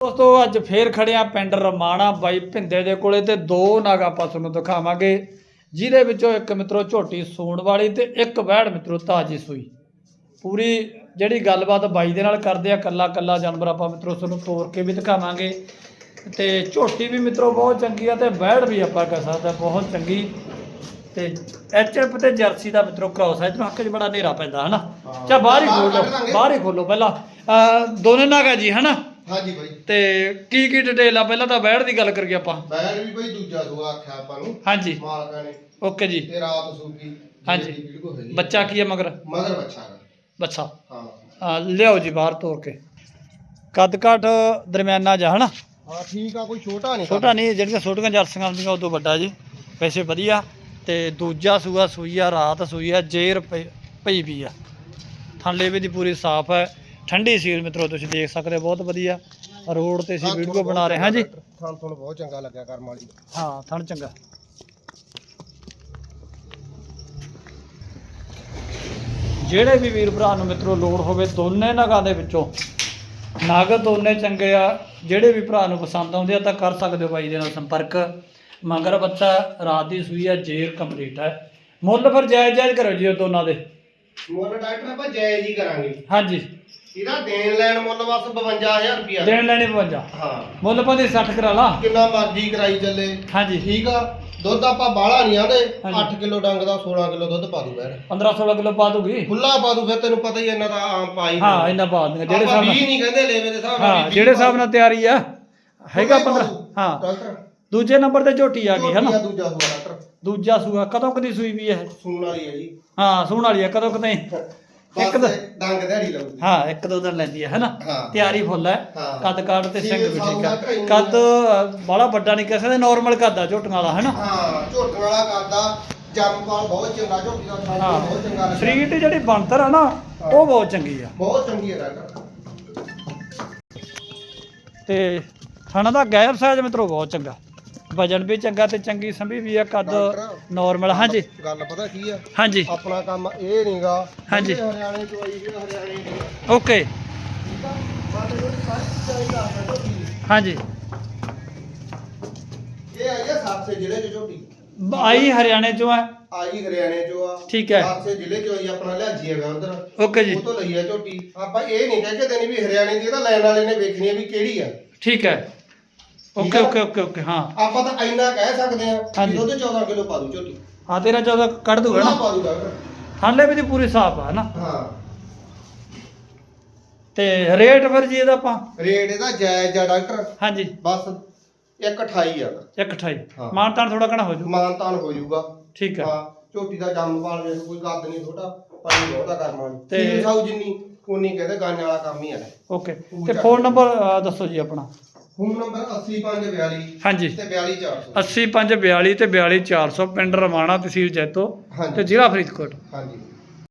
ਦੋਸਤੋ ਅੱਜ ਫੇਰ ਖੜਿਆ ਪਿੰਡ ਰਮਾਣਾ ਬਾਈ ਭਿੰਦੇ ਦੇ ਕੋਲੇ ਤੇ ਦੋ ਨਾਗ ਆਪਾਂ ਤੁਹਾਨੂੰ ਦਿਖਾਵਾਂਗੇ ਜਿਹਦੇ ਵਿੱਚੋਂ ਇੱਕ ਮਿੱਤਰੋ ਝੋਟੀ ਸੂਣ ਵਾਲੀ ਤੇ ਇੱਕ ਵਹਿੜ ਮਿੱਤਰੋ ਤਾਜੀ ਸੂਈ। ਪੂਰੀ ਜਿਹੜੀ ਗੱਲਬਾਤ ਬਾਈ ਦੇ ਨਾਲ ਕਰਦੇ ਆ ਕੱਲਾ ਕੱਲਾ ਜਾਨਵਰ ਆਪਾਂ ਮਿੱਤਰੋ ਤੁਹਾਨੂੰ ਤੋੜ ਕੇ ਵੀ ਦਿਖਾਵਾਂਗੇ। ਤੇ ਝੋਟੀ ਵੀ ਮਿੱਤਰੋ ਬਹੁਤ ਚੰਗੀ ਆ ਤੇ ਵਹਿੜ ਵੀ ਆਪਾਂ ਕਹਿ ਸਕਦੇ ਬਹੁਤ ਚੰਗੀ। ਤੇ ਐਚਐਫ ਤੇ ਜਰਸੀ ਦਾ ਮਿੱਤਰੋ ਕ੍ਰਾਸ ਹੈ ਇਧਰੋਂ ਹੱਕ 'ਚ ਬੜਾ ਹਨੇਰਾ ਪੈਂਦਾ ਹਨਾ? ਚਾ ਬਾਹਰ ਹੀ ਖੋਲੋ ਬਾਹਰ ਹੀ ਖੋਲੋ ਪਹਿਲਾਂ। ਦੋਨੇ ਨਾਗਾ ਜੀ ਹਨਾ? ਹਾਂਜੀ ਬਾਈ। ਤੇ ਕੀ ਕੀ ਡਿਟੇਲ ਆ? ਪਹਿਲਾਂ ਤਾਂ ਬੈੜ ਦੀ ਗੱਲ ਕਰੀਏ ਆਪਾਂ। ਬੈਗ ਵੀ ਬਾਈ ਦੂਜਾ ਸੂਆ ਆਖਿਆ ਆਪਾਂ ਨੂੰ। ਹਾਂਜੀ। ਮਾਲਕਾਂ ਨੇ। ਓਕੇ ਜੀ। ਤੇ ਰਾਤ ਸੂਕੀ ਹਾਂਜੀ। ਬੱਚਾ ਕੀ ਹੈ ਮਗਰ? ਮਗਰ ਬੱਚਾ। ਗਾ। ਬੱਚਾ। ਹਾਂ। ਆ, ਲਿਆਓ ਜੀ ਬਾਹਰ ਤੋੜ ਕੇ। ਕੱਦ ਕਾਠ ਦਰਮਿਆਨਾ ਜਾ ਹਨਾ? ਹਾਂ ਠੀਕ ਆ ਕੋਈ ਛੋਟਾ ਨਹੀਂ ਛੋਟਾ ਨਹੀਂ ਜਿਹੜੀਆਂ ਛੋਟੀਆਂ ਜਰਸੀਆਂ ਹੁੰਦੀਆਂ ਉਦੋਂ ਵੱਡਾ ਜੀ। ਵੈਸੇ ਵਧੀਆ। ਤੇ ਦੂਜਾ ਸੂਆ ਸੂਈ ਆ ਰਾਤ ਸੂਈ ਆ ਜੇਰ ਪਈ ਪਈ ਵੀ ਆ। ਥਾਂਲੇ ਵੀ ਦੀ ਪੂਰੀ ਸਾਫ਼ ਹੈ। ਠੰਡੀ ਸੀਲ ਮਿੱਤਰੋ ਤੁਸੀਂ ਦੇਖ ਸਕਦੇ ਹੋ ਬਹੁਤ ਵਧੀਆ ਰੋਡ ਤੇ ਅਸੀਂ ਵੀਡੀਓ ਬਣਾ ਰਹੇ ਹਾਂ ਜੀ। ਥਾਂ ਤੁਹਾਨੂੰ ਬਹੁਤ ਚੰਗਾ ਲੱਗਿਆ ਕਰਮ ਵਾਲੀ। ਹਾਂ ਥਣ ਚੰਗਾ। ਜਿਹੜੇ ਵੀ ਵੀਰ ਭਰਾ ਨੂੰ ਮਿੱਤਰੋ ਲੋੜ ਹੋਵੇ ਦੋਨੇ ਨਗਾਂ ਦੇ ਵਿੱਚੋਂ ਨਗ ਦੋਨੇ ਚੰਗੇ ਆ ਜਿਹੜੇ ਵੀ ਭਰਾ ਨੂੰ ਪਸੰਦ ਆਉਂਦੇ ਆ ਤਾਂ ਕਰ ਸਕਦੇ ਹੋ ਬਾਈ ਦੇ ਨਾਲ ਸੰਪਰਕ। ਮਗਰ ਬੱਚਾ ਰਾਤ ਦੀ ਸੂਈ ਆ ਜੇਰ ਕੰਪਲੀਟ ਹੈ ਮੁੱਲ ਫਿਰ ਜਾਇਜ਼ ਜਾਇਜ਼ ਕਰੋ ਜੀ ਉਹ ਦੋਨਾਂ ਦੇ। ਮੁੱਲ ਡਾਕਟਰ ਆਪਾਂ ਜਾਇਜ਼ ਹੀ ਕਰਾਂਗੇ। ਹਾਂਜੀ। ਇਹਦਾ ਦੇਣ ਲੈਣ ਮੁੱਲ ਬਸ 52000 ਰੁਪਿਆ ਦੇਣ ਲੈਣੇ 52 ਹਾਂ। ਮੁੱਲ ਪੰਦੀ 60 ਕਰਾ ਲਾ। ਕਿੰਨਾ ਮਰਜ਼ੀ ਕਰਾਈ ਚੱਲੇ। ਹਾਂਜੀ। ਠੀਕ ਆ। ਦੁੱਧ ਆਪਾਂ ਬਾਹਲਾ ਨਹੀਂ ਆਂਦੇ ਹਾਂਜੀ। 8 ਕਿਲੋ ਡੰਗ ਦਾ 16 ਕਿਲੋ ਦੁੱਧ ਪਾ ਦੂ ਬੈਣ 15 16 ਕਿਲੋ ਪਾ ਦੂਗੀ। ਖੁੱਲਾ ਪਾ ਦੂ ਫਿਰ ਤੈਨੂੰ ਪਤਾ ਹੀ ਇਹਨਾਂ ਦਾ ਆਮ ਪਾਈ ਹਾਂ ਇਹਨਾਂ ਪਾ ਦੂੰਗਾ ਜਿਹੜੇ ਹਿਸਾਬ 20 ਨਾਲ ਨਹੀਂ ਕਹਿੰਦੇ ਲੈਵੇ ਦੇ ਹਿਸਾਬ ਨਾਲ ਹਾਂ ਜਿਹੜੇ 20 ਹਿਸਾਬ ਨਾਲ ਤਿਆਰੀ ਆ ਹੈਗਾ 15 ਹਾਂ। ਡਾਕਟਰ ਦੂਜੇ ਨੰਬਰ ਤੇ ਝੋਟੀ ਆ ਗਈ ਹੈ ਨਾ ਦੂਜਾ ਸੂਆ ਡਾਕਟਰ। ਦੂਜਾ ਸੂਆ ਕਦੋਂ ਕਦੀ ਸੂਈ ਵੀ ਹੈ ਸੂਣ ਵਾਲੀ ਹੈ ਜੀ। ਹਾਂ ਸੂਣ ਵਾਲੀ ਆ ਕਦੋਂ ਕਦੇ ਇੱਕ ਤਾਂ- ਡੰਗ ਦਿਹਾੜੀ ਲਾਉਂਦੀ ਹਾਂ ਇੱਕ ਦੋ ਦਿਨ ਲੈਂਦੀ ਹੈ ਹੈਨਾ ਹਾਂ। ਤਿਆਰੀ ਫੁੱਲ ਹੈ। ਹਾਂ। ਕੱਦ ਕਾਠ ਤੇ ਸਿੰਘ ਵੀ ਠੀਕ ਆ ਦਾ ਕੱਦ ਬਾਲਾ ਵੱਡਾ ਨਹੀਂ ਕਹਿ ਸਕਦੇ ਨਾਰਮਲ ਕੱਦ ਆ ਝੋਟੀਆਂ ਵਾਲਾ ਹੈਨਾ ਹਾਂ ਝੋਟਣ ਵਾਲਾ ਕਰਦਾ ਜਨਮਪਾਲ ਬਹੁਤ ਚੰਗਾ ਝੋਟੀ ਦਾ ਹਾਂ। ਬਹੁਤ ਚੰਗਾ ਲੱਗਿਆ। ਸਰੀਰ ਦੀ ਜਿਹੜੀ ਬਣਤਰ ਆ ਨਾ ਉਹ ਬਹੁਤ ਚੰਗੀ ਆ। ਬਹੁਤ ਚੰਗੀ ਹੈ ਡਾਕਟਰ ਤੇ ਥਣਾ ਦਾ ਗੈਪ ਸਾਈਜ਼ ਮਿੱਤਰੋ ਬਹੁਤ ਚੰਗਾ। ਵਜਨ ਵੀ ਚੰਗਾ ਤੇ ਚੰਗੀ ਸੰਭੀ ਵੀ ਆ ਕੱਦ ਡਾਕਟਰ। ਨਾਰਮਲ ਹਾਂਜੀ। ਗੱਲ ਪਤਾ ਕੀ ਆ? ਹਾਂਜੀ। ਆਪਣਾ ਕੰਮ ਇਹ ਨਹੀਂਗਾ। ਹਾਂਜੀ। ਹਰਿਆਣੇ ਚ ਆਈ ਹਰਿਆਣੇ ਦੀ। ਓਕੇ। ਠੀਕ ਆ? ਸਾਡੇ ਕੋਲ ਸਾਰੀ ਚੀਜ਼ਾਂ ਹੀ ਦੱਸਦਾ ਝੋਟੀ ਦੀ। ਹਾਂਜੀ। ਇਹ ਆਈ ਆ ਸਾਤਸੇ ਜ਼ਿਲ੍ਹੇ ਚ ਝੋਟੀ। ਬ- ਆਈ ਹਰਿਆਣੇ ਚੋਂ ਹੈ ਆਈ ਹਰਿਆਣੇ ਚੋਂ ਆ। ਠੀਕ ਹੈ। ਸਾਤਸੇ ਜ਼ਿਲ੍ਹੇ ਚੋਂ ਆਈ ਆਪਣਾ ਲਿਆਜੀ ਹੈਗਾ ਉਧਰ। ਓਕੇ ਜੀ। ਉਹ ਤੋਂ ਲਈ ਆ ਝੋਟੀ। ਆਪਾਂ ਇਹ ਨਹੀਂ ਕਹਿ ਕੇ ਦੇਣੀ ਵੀ ਹਰਿਆਣੇ ਦੀ ਇਹਦਾ ਲੈਣ ਵਾਲੇ ਨੇ ਵੇਖਣੀ ਆ ਵੀ ਕਿਹੜੀ ਆ। ਠੀਕ ਹੈ। ਓਕੇ ਆ। ਓਕੇ ਓਕੇ ਓਕੇ ਹਾਂ। ਆਪਾਂ ਤਾਂ ਇੰਨਾ ਕਹਿ ਸਕਦੇ ਆ ਹਾਂਜੀ। ਕਿ ਦੁੱਧ 14 ਕਿਲੋ ਪਾ ਦੂ ਝੋਟੀ। ਹਾਂ ਤੇਰਾ 14 ਕੱਢ ਦੂਗਾ ਨਾ। ਪਾ ਦੂ ਡਾਕਟਰ ਥਾਲੇ ਵੀ ਪੂਰੀ ਸਾਫ਼ ਆ ਨਾ ਹਾਂ। ਤੇ ਰੇਟ ਫਿਰ ਜੀ ਇਹਦਾ ਆਪਾਂ? ਰੇਟ ਇਹਦਾ ਜਾਇਜ਼ ਆ ਡਾਕਟਰ। ਹਾਂਜੀ। ਬਸ 128 ਆ। 128 ਹਾਂ। ਮਾਨਤਾਨ ਥੋੜਾ ਘਣਾ ਹੋ ਜੂ ਮਾਨਤਾਨ ਹੋ ਜਾਊਗਾ। ਠੀਕ ਹੈ ਹਾਂ ਝੋਟੀ ਦਾ ਜੰਮ ਪਾਲ ਵੇਖ ਕੋਈ ਗੱਦ ਨਹੀਂ ਥੋੜਾ ਪਾਣੀ ਬਹੁਤਾ ਕਰਮ ਵਾਲੀ। ਤੇ- ਤੇ ਸਾਊ ਜਿੰਨੀ ਉਨੀ ਕਹਿੰਦੇ ਗਾਣੇ ਵਾਲਾ ਕੰਮ ਹੀ ਆ। ਓਕੇ ਤੇ ਫੋਨ ਨੰਬਰ ਦੱਸੋ ਜੀ ਆਪਣਾ। ਫੋਨ ਨੰਬਰ 80542 ਹਾਂਜੀ। ਤੇ 42400 80542 ਤੇ 42400 ਪਿੰਡ ਰਮਾਣਾ ਤਹਿਸੀਲ ਜੈਤੋ। ਤੇ ਜ਼ਿਲ੍ਹਾ ਫਰੀਦਕੋਟ। ਹਾਂਜੀ।